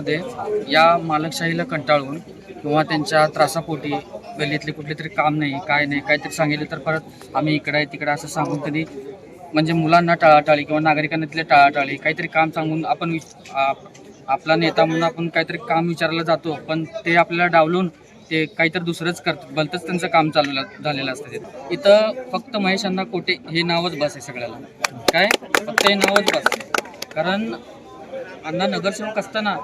मध्ये या मालकशाहीला कंटाळून किंवा त्यांच्या त्रासापोटी गल्लीतले कुठले तरी काम नाही काय नाही काहीतरी सांगितलं तर परत आम्ही इकडं आहे तिकडं असं सांगून कधी म्हणजे मुलांना टाळाटाळी किंवा नागरिकांना तिथले टाळाटाळी काहीतरी काम सांगून आपण आपला नेता म्हणून आपण काहीतरी काम विचारायला जातो पण ते आपल्याला डावलून ते काहीतरी दुसरंच करत भलतंच त्यांचं काम चालू झालेलं असतं ते इथं फक्त महेशांना कोटे हे नावच बस आहे सगळ्याला. काय? फक्त हे नावच बस आहे. कारण अण्णा नगरसेवक असताना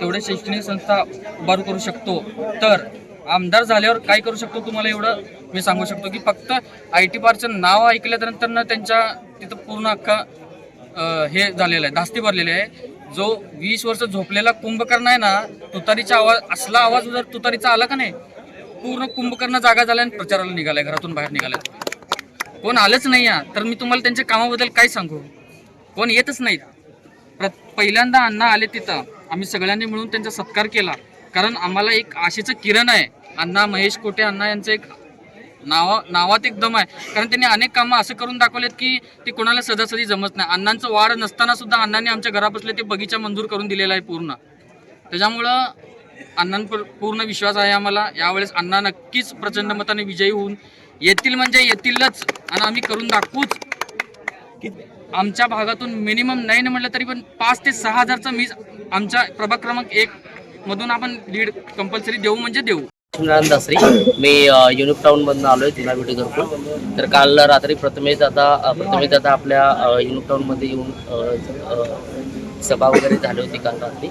तेवढे शैक्षणिक संस्था उभारू करू शकतो. तर आमदार झाल्यावर काय करू शकतो तुम्हाला एवढं मी सांगू शकतो की फक्त आय टी पार्कचं नाव ऐकल्यानंतर ना त्यांच्या तिथं पूर्ण अख्खा हे झालेलं आहे धास्ती भरलेली आहे. जो वीस वर्ष झोपलेला कुंभकर्ण आहे ना तुतारीचा आवाज असला आवाज जर तुतारीचा आला का नाही पूर्ण कुंभकर्ण जागा झाल्या आणि प्रचाराला निघालाय घरातून बाहेर निघालाय. कोण आलंच नाही या. तर मी तुम्हाला त्यांच्या कामाबद्दल काय सांगू? कोण येतच नाहीत प्र पहिल्यांदा अण्णा आले तिथं. आम्ही सगळ्यांनी मिळून त्यांचा सत्कार केला. कारण आम्हाला एक आशेचं किरण आहे. अण्णा महेश कोटे अण्णा यांचं एक नावा नावात एक दम आहे. कारण त्यांनी अनेक कामं असं करून दाखवलेत की ते कोणाला सदासदी जमत नाही. अण्णांचं वाढ नसताना सुद्धा अण्णांनी आमच्या घरापासले ते बगीचा मंजूर करून दिलेला आहे पूर्ण. त्याच्यामुळं अण्णांवर पूर्ण विश्वास आहे आम्हाला. यावेळेस अण्णा नक्कीच प्रचंड मताने विजयी होऊन येतील म्हणजे येतीलच. आणि आम्ही करून दाखवूच. आमच्या भागातून मिनिमम नाही ना म्हटलं तरी पण पाच ते सहा हजारचा मी आमच्या प्रभाग क्रमांक एक मधून आपण लीड कंपल्सरी देऊ म्हणजे देऊ. लक्ष्मीनारायण दासरी मी युनिक टाऊनमधून आलो आहे तिला बिटी घरपूर तर काल रात्री प्रथमेश दादा प्रथमेश दादा आपल्या अ, युनिक टाऊनमध्ये येऊन सभा वगैरे झाली होती काल रात्री.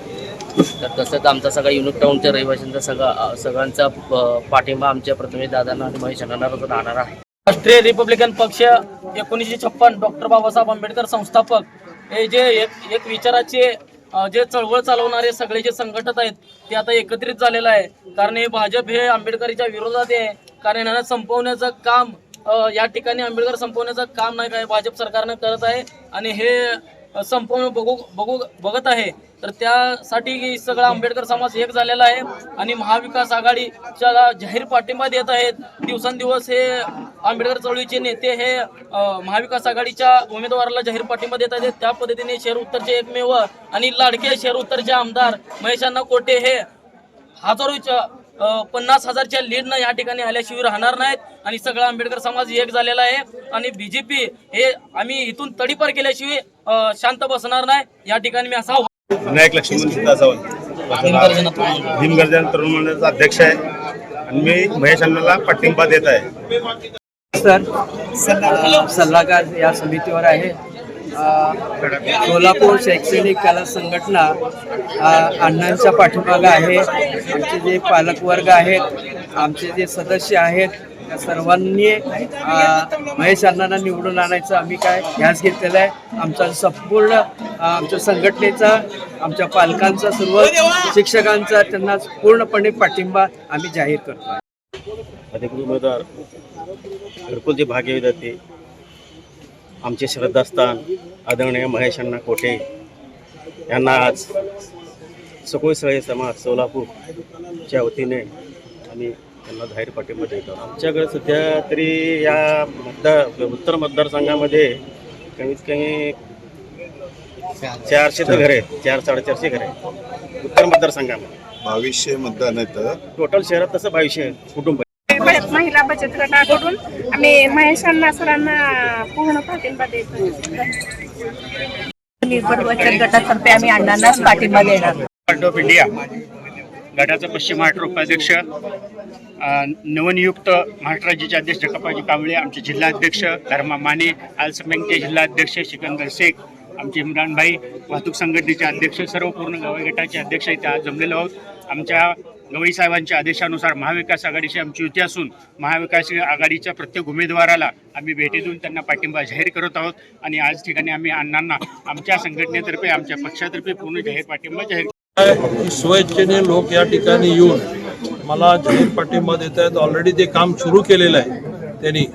तर तसंच आमचा सगळा युनिक टाऊनच्या रहिवाशांचा सगळा सगळ्यांचा पाठिंबा आमच्या प्रथमेश दादांना आणि महेश अण्णांना राहणार आहे. राष्ट्रीय रिपब्लिकन पक्ष एकोणीसशे छप्पन डॉक्टर बाबासाहेब आंबेडकर संस्थापक. हे जे एक एक विचाराचे जे चळवळ चालवणारे सगळे जे संघटक आहेत ते आता एकत्रित झालेलं आहे. कारण हे भाजप हे आंबेडकरीच्या विरोधात आहे. कारण यांना संपवण्याचं काम या ठिकाणी आंबेडकर संपवण्याचं काम नाही काय भाजप सरकारनं करत आहे. आणि हे संपूर्ण बघू बघू बघत आहे. तर त्यासाठी सगळा आंबेडकर समाज एक झालेला आहे आणि महाविकास आघाडीच्या जाहीर पाठिंबा देत आहेत. दिवसेंदिवस हे आंबेडकर चळवळीचे नेते हे महाविकास आघाडीच्या उमेदवाराला जाहीर पाठिंबा देत आहेत. त्या पद्धतीने शेर उत्तरचे एकमेव आणि लाडके शेर उत्तरचे आमदार महेशांना कोटे हे हजारोच्या पन्नास हजारच्या लीडनं या ठिकाणी आल्याशिवाय राहणार नाहीत आणि सगळा आंबेडकर समाज एक झालेला आहे. आणि बीजेपी हे आम्ही इथून तडीपार केल्याशिवाय शांत बसणार नाही. या ठिकाणी मी असा विनायक लक्ष्मण भीमगर्जन तरुण मंडळाचा अध्यक्ष आहे. आणि मी महेश अण्णाला पाठिंबा देत आहे. सर सल्लागार या समितीवर आहे. अ, सोलापूर शैक्षणिक कला संघटना अ, अण्णांच्या पाठीमागं आहे. आमचे जे पालकवर्ग आहेत आमचे जे सदस्य आहेत त्या सर्वांनी महेश अण्णांना निवडून आणायचं आम्ही काय ध्यास घेतलेला आहे. आमचा संपूर्ण आमच्या संघटनेचा आमच्या पालकांचा सर्व शिक्षकांचा त्यांना पूर्णपणे पाठिंबा आम्ही जाहीर करतो अधिकृत उमेदवार घरकुलचे भाग्य विद्यार्थी आमचे श्रद्धास्थान आदरणीय महेश अण्णा कोटे यांना आज सकोळी सगळे समाज सोलापूरच्या वतीने आम्ही त्यांना जाहीर पाठिंबा देतो. आमच्याकडे सध्या तरी या मतदार उत्तर मतदारसंघामध्ये कमीत कमी चारशे तर घरे आहेत. चार साडेचारशे घरे आहेत. उत्तर मतदारसंघामध्ये. बावीसशे मतदान आहेत. टोटल शहरात तसं बावीसशे कुटुंब महिला बचत गटाकडून आम्ही महेश अण्णा सरांना पूर्ण पाठिंबा देतो. निर्भर बचत गटातर्फे आम्ही अण्णांनाच पाठिंबा देणार. पार्टी ऑफ इंडिया गटाचा पश्चिम महाराष्ट्र उपाध्यक्ष नवनियुक्त महाराष्ट्र राज्याचे अध्यक्ष जगपाजी कांबळे आमचे जिल्हाध्यक्ष धर्मा माने आलसमेंगचे जिल्हाध्यक्ष सिकंदर शेख आमचे इम्रान भाई वाहतूक संघटनेचे अध्यक्ष सर्व पूर्ण गवई गटाचे अध्यक्ष इथे आज जमलेलो आहोत. आमच्या गवई साहेबांच्या आदेशानुसार महाविकास आघाडीची आमची युती असून महाविकास आघाडीच्या प्रत्येक उमेदवाराला आम्ही भेटी देऊन त्यांना पाठिंबा जाहीर करत आहोत. आणि आज ठिकाणी आम्ही अण्णांना आमच्या संघटनेतर्फे आमच्या पक्षातर्फे पूर्ण जाहीर पाठिंबा जाहीर की लोक या ठिकाणी येऊन मला जाहीर पाठिंबा देत आहेत. ऑलरेडी ते काम सुरू केलेलं आहे त्यांनी.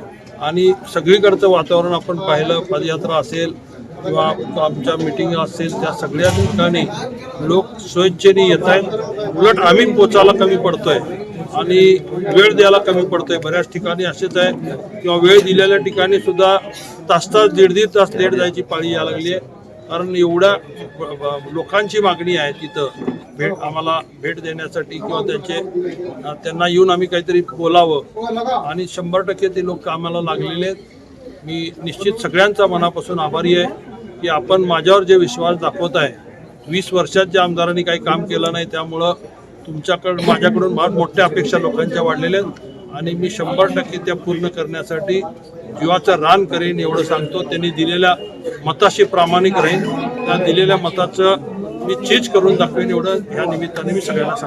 आणि सगळीकडचं वातावरण आपण पाहिलं पदयात्रा असेल किंवा आमच्या मिटिंग असेल त्या सगळ्या ठिकाणी लोक स्वेच्छेने येत आहेत. उलट आम्ही पोचायला कमी पडतोय आणि वेळ द्यायला कमी पडतोय. बऱ्याच ठिकाणी असेच आहे किंवा वेळ दिलेल्या ठिकाणी सुद्धा तास तास दीड दीड तास लेट जायची पाळी यायला लागली आहे. कारण एवढ्या लोकांची मागणी आहे तिथं. भेट आम्हाला भेट देण्यासाठी किंवा त्यांचे त्यांना येऊन आम्ही काहीतरी बोलावं. आणि शंभर टक्के ते लोक कामाला लागलेले आहेत. मी निश्चित सगळ्यांचा मनापासून आभारी आहे की आपण माझ्यावर जे विश्वास दाखवत आहे वीस वर्षात ज्या आमदारांनी काही काम केलं नाही त्यामुळं तुमच्याकडं माझ्याकडून फार मोठ्या अपेक्षा लोकांच्या वाढलेल्या आहेत. आणि मी शंभर टक्के त्या पूर्ण करण्यासाठी जीवाचं रान करेन एवढं सांगतो. त्यांनी दिलेल्या मताशी प्रामाणिक राहीन. त्या दिलेल्या मताचं मी चीज करून दाखवेन एवढं. ह्या निमित्ताने मी सगळ्यांना